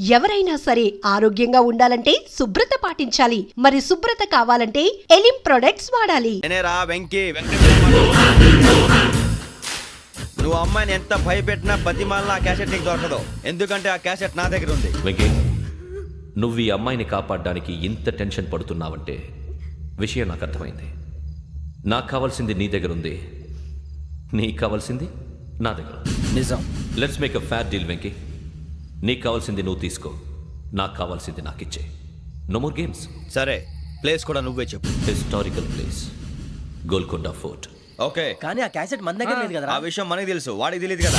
ఎవరైనా సరే ఆరోగ్యంగా ఉండాలంటే శుభ్రత పాటించాలి. మరి శుభ్రత కావాలంటే ఎలిం ప్రొడక్ట్స్ వాడాలి. నేనేరా వెంకీ. వెంకటేశ్వర నువ్వు అమ్మాయిని ఎంత భయపెట్టినా బతిమాలినా ఆ క్యాసెట్ నీకు దొరకదు. ఎందుకంటే ఆ క్యాసెట్ నా దగ్గర ఉంది. వెంకీ నువ్వు ఈ అమ్మాయిని కాపాడడానికి ఇంత టెన్షన్ పడుతున్నావంటే విషయం నాకు అర్థమైంది. నాకు కావాల్సింది నీ దగ్గర ఉంది. నీకు కావాల్సింది నా దగ్గర నిజం. Let's make a fair deal Venky. నీకు కావాల్సింది నువ్వు తీసుకో. నాకు కావాల్సింది నాకు ఇచ్చే. నో మోర్ గేమ్స్ సరే ప్లేస్ కూడా నువ్వే చెప్పు. Historical place Golconda fort okay కానీ ఆ క్యాసెట్ మన దగ్గర లేదు ఆ కదరా విషయం మనకి తెలుసు వాడికి తెలియదు కదా.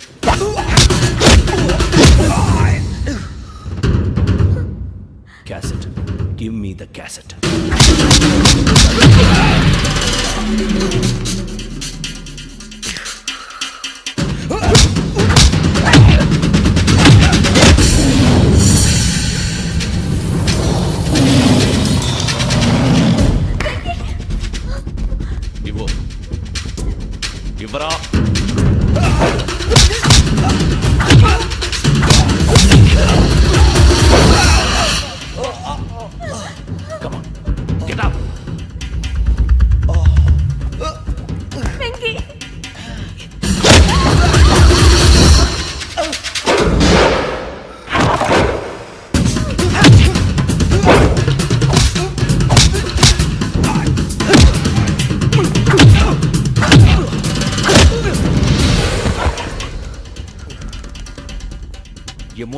గివ్ మీ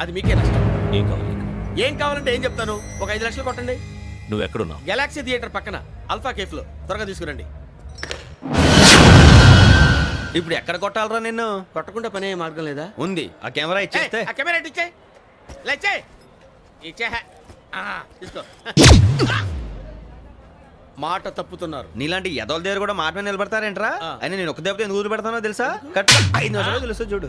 అది మీకే నష్టం. ఏం కావాలి? ఏం కావాలంటే ఏం చెప్తాను? ఒక ఐదు లక్షలు కొట్టండి. నువ్వు ఎక్కడున్నావు గెలాక్సీ థియేటర్ పక్కన అల్ఫా కేఫ్లో త్వరగా తీసుకురండి. ఇప్పుడు ఎక్కడ కొట్టాలరా నిన్ను? కొట్టకుండా పనే మార్గం లేదా? ఉంది. ఆ కెమెరా ఇచ్చేస్తే. ఆ కెమెరా ఇచ్చే. లేచే ఇచ్చే. తీసుకో. మాట తప్పుతున్నారు. నీలాంటి ఎదల దగ్గర కూడా మాట మీద నిలబడతారేంట్రా. అని నేను ఒక దెబ్బతో ఎందుకు పెడతానో తెలుసా? కట్ ఐదు నిమిషాలు తెలుసు చూడు.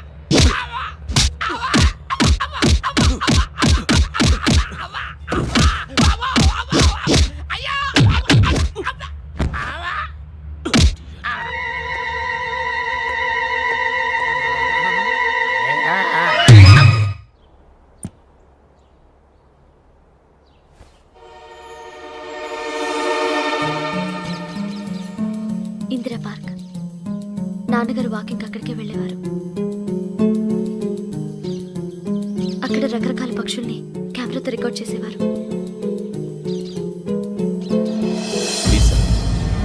నాన్నగారు వాకింగ్ అక్కడికే వెళ్ళేవారు. అక్కడ రకరకాల పక్షుల్ని కెమెరాతో రికార్డ్ చేసేవారు. సార్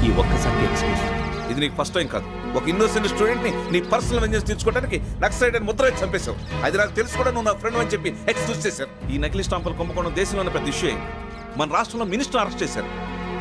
ఈ ఒక్కసారి ఎక్స్క్యూజ్ ఇది నీకు ఫస్ట్ టైం కాదు. ఒక ఇన్నోసెంట్ స్టూడెంట్ని నీ పర్సనల్ వెంజెన్స్ తీర్చుకోవడానికి నక్సలైట్ అని ముద్ర వేసి చంపేశావు. అది నాకు తెలుసు కూడా నువ్వు నా ఫ్రెండ్ అని చెప్పి ఎక్స్క్యూజ్ చేశారు. ఈ నకిలీ స్టాంపులు కుంభకోణం దేశంలో ఉన్న పెద్ద ఇష్యూ మన రాష్ట్రంలో మినిస్టర్ అరెస్ట్ చేశారు.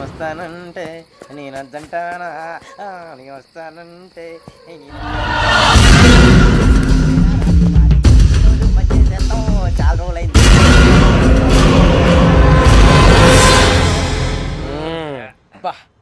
వస్తానంటే నేనంటానా వస్తానంటే చాలా రోజులైంది. బా,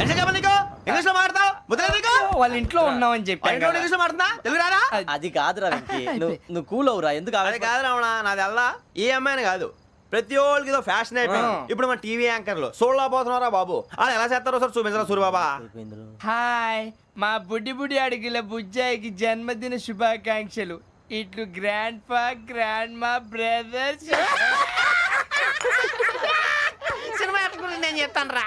ఇంగ్లీష్లో మాట్లాడతావు? వాళ్ళ ఇంట్లో ఉన్నామని చెప్పాను ఇంట్లో ఇంగ్లీష్లో మాట్లాడుతున్నా తెలుగు అది కాదురా వెంకీ. నువ్వు నువ్వు కూల్ అవురా. ఎందుకు అది కాదు రావణ నాది అల్లా. ఈ అమ్మాయిని కాదు. ప్రతి ఒక్కరికి ఇదో ఫ్యాషన్ అయిపోయింది. ఇప్పుడు మన టీవీ యాంకర్లు. సోళ్ళ పోతున్నారా బాబు. అది ఎలా చేస్తారో సార్ చూపించరా సూరిబాబా? హాయ్. మా బుడ్డి బుడి అడిగిల బుజ్జాయికి జన్మదిన శుభాకాంక్షలు. ఇట్లు గ్రాండ్ ఫా గ్రాండ్ మా బ్రదర్స్ సినిమా నేను చెప్తాను రా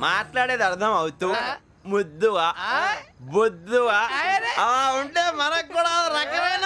మాట్లాడేది అర్థం అవుతూ ముద్దువా? బొద్దువా అలా ఉంటే మనకు కూడా రకమైన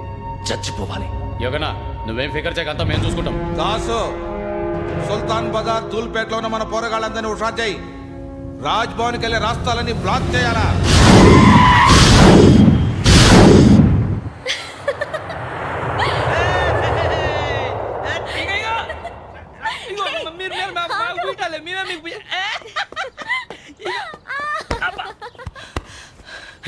చచ్చిపోవాలి. యోగనా నువ్వేం ఫికర్ చేయకంతా మేము చూసుకుంటాం. దాసు సుల్తాన్ బజార్ తూల్పేటలో ఉన్న మన పోరగాళ్ళందరినీ హుషారు చేయి. రాజ్ భవన్కి వెళ్ళే రాష్ట్రాలన్నీ బ్లాక్ చేయాలా ఇగో, మీరు మీరు మా- మాకు పుయ్యాలి, మేమే మీకు పుయ్య- ఏ?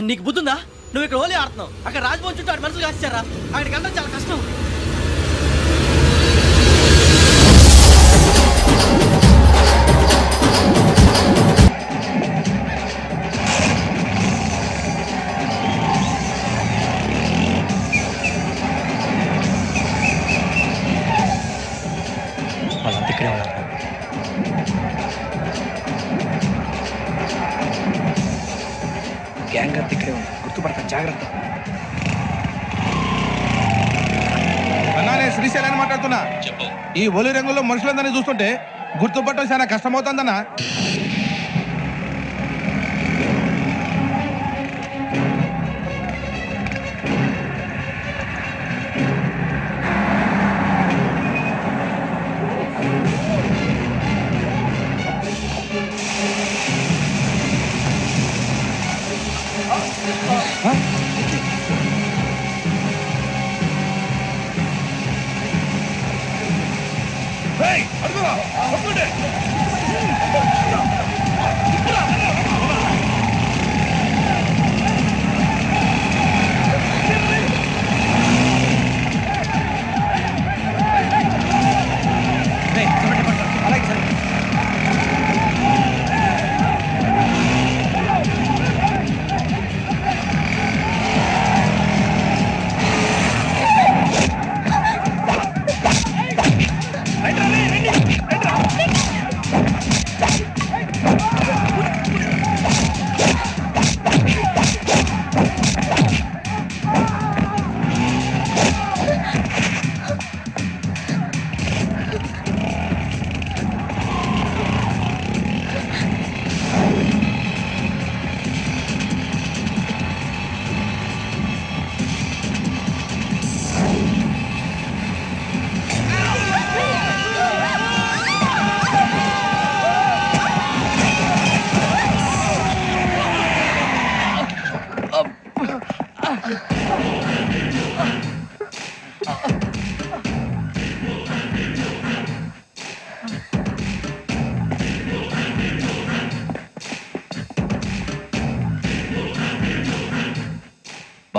నీకు బుద్ధుందా నువ్వు ఇక్కడ హోలీ ఆడుతున్నావు. అక్కడ రాజభవన్ చుట్టూ ఆడి మనుషులు కాస్తారా అక్కడికి వెళ్ళడం చాలా కష్టం. మనుషులందరినీ చూస్తుంటే గుర్తుపట్టడం చాలా కష్టమవుతుందన్న.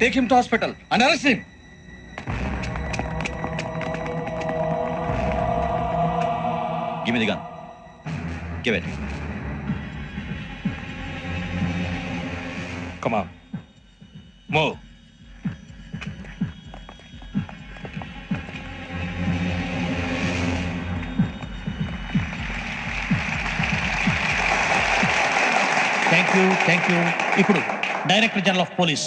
Take him to hospital and arrest him give me the gun give it come on move thank you thank you ఇప్పుడు director general of police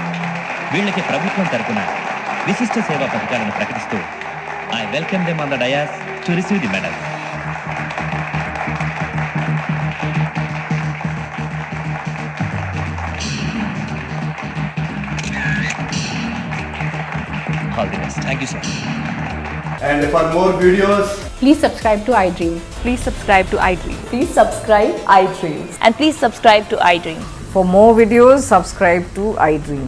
వీళ్ళకి ప్రభుత్వం తరపున విశిష్ట సేవా పథకాలను ప్రకటిస్తూ I welcome them on the dais to receive the medal best thank you sir And for more videos, Please subscribe to iDream. Please subscribe to iDream. Please subscribe iDream. And please subscribe to iDream. For more videos, subscribe to iDream.